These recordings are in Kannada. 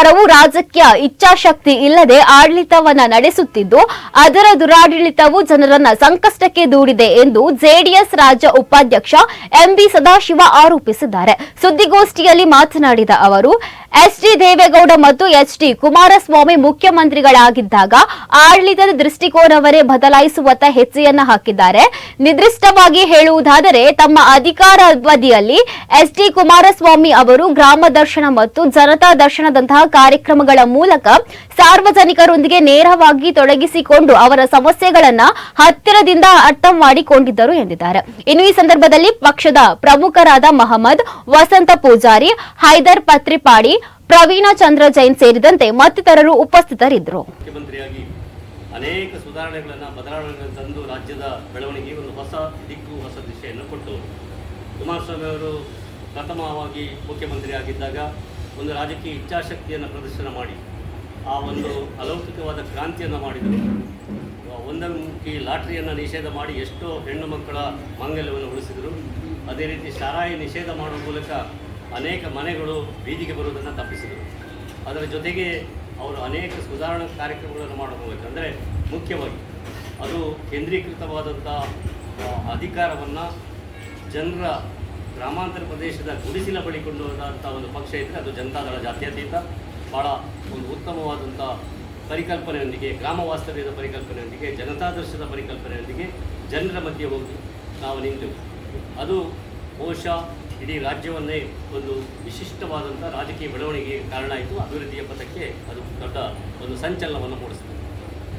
ಸರ್ಕಾರವು ರಾಜಕೀಯ ಇಚ್ಛಾಶಕ್ತಿ ಇಲ್ಲದೆ ಆಡಳಿತವನ್ನ ನಡೆಸುತ್ತಿದ್ದು, ಅದರ ದುರಾಡಳಿತವು ಜನರನ್ನ ಸಂಕಷ್ಟಕ್ಕೆ ದೂಡಿದೆ ಎಂದು ಜೆಡಿಎಸ್ ರಾಜ್ಯ ಉಪಾಧ್ಯಕ್ಷ ಎಂಬಿ ಸದಾಶಿವ ಆರೋಪಿಸಿದ್ದಾರೆ. ಸುದ್ದಿಗೋಷ್ಠಿಯಲ್ಲಿ ಮಾತನಾಡಿದ ಅವರು ಎಚ್ಡಿ ದೇವೇಗೌಡ ಮತ್ತು ಎಚ್ಡಿ ಕುಮಾರಸ್ವಾಮಿ ಮುಖ್ಯಮಂತ್ರಿಗಳಾಗಿದ್ದಾಗ ಆಡಳಿತದ ದೃಷ್ಟಿಕೋನವರೇ ಬದಲಾಯಿಸುವತ್ತ ಹೆಜ್ಜೆಯನ್ನ ಹಾಕಿದ್ದಾರೆ. ನಿರ್ದಿಷ್ಟವಾಗಿ ಹೇಳುವುದಾದರೆ ತಮ್ಮ ಅಧಿಕಾರ ಅಧಿಕಾರಾವಧಿಯಲ್ಲಿ ಎಚ್ಡಿ ಕುಮಾರಸ್ವಾಮಿ ಅವರು ಗ್ರಾಮ ದರ್ಶನ ಮತ್ತು ಜನತಾ ದರ್ಶನದಂತಹ ಕಾರ್ಯಕ್ರಮಗಳ ಮೂಲಕ ಸಾರ್ವಜನಿಕರೊಂದಿಗೆ ನೇರವಾಗಿ ತೊಡಗಿಸಿಕೊಂಡು ಅವರ ಸಮಸ್ಯೆಗಳನ್ನ ಹತ್ತಿರದಿಂದ ಅರ್ಥ ಮಾಡಿಕೊಂಡಿದ್ದರು ಎಂದಿದ್ದಾರೆ. ಇನ್ನು ಈ ಸಂದರ್ಭದಲ್ಲಿ ಪಕ್ಷದ ಪ್ರಮುಖರಾದ ಮಹಮ್ಮದ್ ವಸಂತ ಪೂಜಾರಿ, ಹೈದರ್ ಪತ್ರಿಪಾಡಿ ಪ್ರವೀಣ ಚಂದ್ರ ಜೈನ್ ಸೇರಿದಂತೆ ಮತ್ತಿತರರು ಉಪಸ್ಥಿತರಿದ್ದರು. ಮುಖ್ಯಮಂತ್ರಿಯಾಗಿ ಅನೇಕ ಸುಧಾರಣೆಗಳನ್ನು, ಬದಲಾವಣೆಗಳನ್ನು ತಂದು ರಾಜ್ಯದ ಬೆಳವಣಿಗೆ ಒಂದು ಹೊಸ ದಿಕ್ಕು, ಹೊಸ ದಿಶೆಯನ್ನು ಕೊಟ್ಟು ಕುಮಾರಸ್ವಾಮಿ ಅವರು ಪ್ರಥಮವಾಗಿ ಮುಖ್ಯಮಂತ್ರಿ ಆಗಿದ್ದಾಗ ಒಂದು ರಾಜಕೀಯ ಇಚ್ಛಾಶಕ್ತಿಯನ್ನು ಪ್ರದರ್ಶನ ಮಾಡಿ, ಆ ಒಂದು ಅಲೌಕಿಕವಾದ ಕ್ರಾಂತಿಯನ್ನು ಮಾಡಿದರು. ಒಂದಮುಖಿ ಲಾಟ್ರಿಯನ್ನು ನಿಷೇಧ ಮಾಡಿ ಎಷ್ಟೋ ಹೆಣ್ಣು ಮಕ್ಕಳ ಮಾಂಗಲ್ಯವನ್ನು ಉಳಿಸಿದರು. ಅದೇ ರೀತಿ ಶಾರಾಯಿ ನಿಷೇಧ ಮಾಡುವ ಮೂಲಕ ಅನೇಕ ಮನೆಗಳು ಬೀದಿಗೆ ಬರುವುದನ್ನು ತಪ್ಪಿಸಿದರು. ಅದರ ಜೊತೆಗೆ ಅವರು ಅನೇಕ ಸುಧಾರಣಾ ಕಾರ್ಯಕ್ರಮಗಳನ್ನು ಮಾಡಬಹುದು ಅಂದರೆ ಮುಖ್ಯವಾಗಿ ಅದು ಕೇಂದ್ರೀಕೃತವಾದಂಥ ಅಧಿಕಾರವನ್ನು ಜನರ ಗ್ರಾಮಾಂತರ ಪ್ರದೇಶದ ಗುಡಿಸಿಲ ಬಳಿ ಕೊಂಡು ಹೋದಂಥ ಒಂದು ಪಕ್ಷ ಇದ್ದರೆ ಅದು ಜನತಾದಳ ಜಾತ್ಯತೀತ. ಭಾಳ ಒಂದು ಉತ್ತಮವಾದಂಥ ಪರಿಕಲ್ಪನೆಯೊಂದಿಗೆ ಗ್ರಾಮ ವಾಸ್ತವ್ಯದ ಪರಿಕಲ್ಪನೆಯೊಂದಿಗೆ ಜನತಾದರ್ಶದ ಪರಿಕಲ್ಪನೆಯೊಂದಿಗೆ ಜನರ ಮಧ್ಯೆ ಹೋಗಿ ನಾವು ನಿಂತೆವು. ಅದು ಬಹುಶಃ ಇಡೀ ರಾಜ್ಯವನ್ನೇ ಒಂದು ವಿಶಿಷ್ಟವಾದಂಥ ರಾಜಕೀಯ ಬೆಳವಣಿಗೆಗೆ ಕಾರಣ ಆಯಿತು. ಅಭಿವೃದ್ಧಿಯ ಪಥಕ್ಕೆ ಅದು ದೊಡ್ಡ ಒಂದು ಸಂಚಲನವನ್ನು ಮೂಡಿಸಿದೆ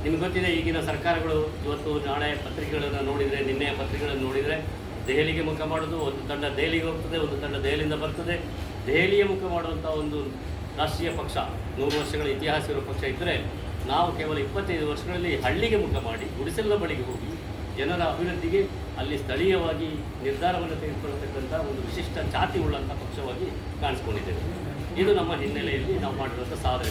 ನಿಮ್ಗೆ ಗೊತ್ತಿದೆ, ಈಗಿನ ಸರ್ಕಾರಗಳು ಇವತ್ತು ನಾಳೆ ಪತ್ರಿಕೆಗಳನ್ನು ನೋಡಿದರೆ ನಿನ್ನೆಯ ಪತ್ರಿಕೆಗಳನ್ನು ನೋಡಿದರೆ ದೆಹಲಿಗೆ ಮುಖ ಮಾಡೋದು, ಒಂದು ತಂಡ ದೆಹಲಿಗೆ ಹೋಗ್ತದೆ, ಒಂದು ತಂಡ ದೆಹಲಿಯಿಂದ ಬರ್ತದೆ. ದೆಹಲಿಯ ಮುಖ ಮಾಡುವಂಥ ಒಂದು ರಾಷ್ಟ್ರೀಯ ಪಕ್ಷ, ನೂರು ವರ್ಷಗಳ ಇತಿಹಾಸ ಇರುವ ಪಕ್ಷ ಇದ್ದರೆ ನಾವು ಕೇವಲ ಇಪ್ಪತ್ತೈದು ವರ್ಷಗಳಲ್ಲಿ ಹಳ್ಳಿಗೆ ಮುಖ ಮಾಡಿ, ಗುಡಿಸಲಿನ ಬಳಿಗೆ ಹೋಗಿ ಜನರ ಅಭಿವೃದ್ಧಿಗೆ ಅಲ್ಲಿ ಸ್ಥಳೀಯವಾಗಿ ನಿರ್ಧಾರವನ್ನು ತೆಗೆದುಕೊಳ್ಳತಕ್ಕಂಥ ಒಂದು ವಿಶಿಷ್ಟ ಛಾತಿ ಉಳ್ಳಂಥ ಪಕ್ಷವಾಗಿ ಕಾಣಿಸ್ಕೊಂಡಿದ್ದೇವೆ. ಇದು ನಮ್ಮ ಹಿನ್ನೆಲೆಯಲ್ಲಿ ನಾವು ಮಾಡಿರುವಂಥ ಸಾಧನೆ.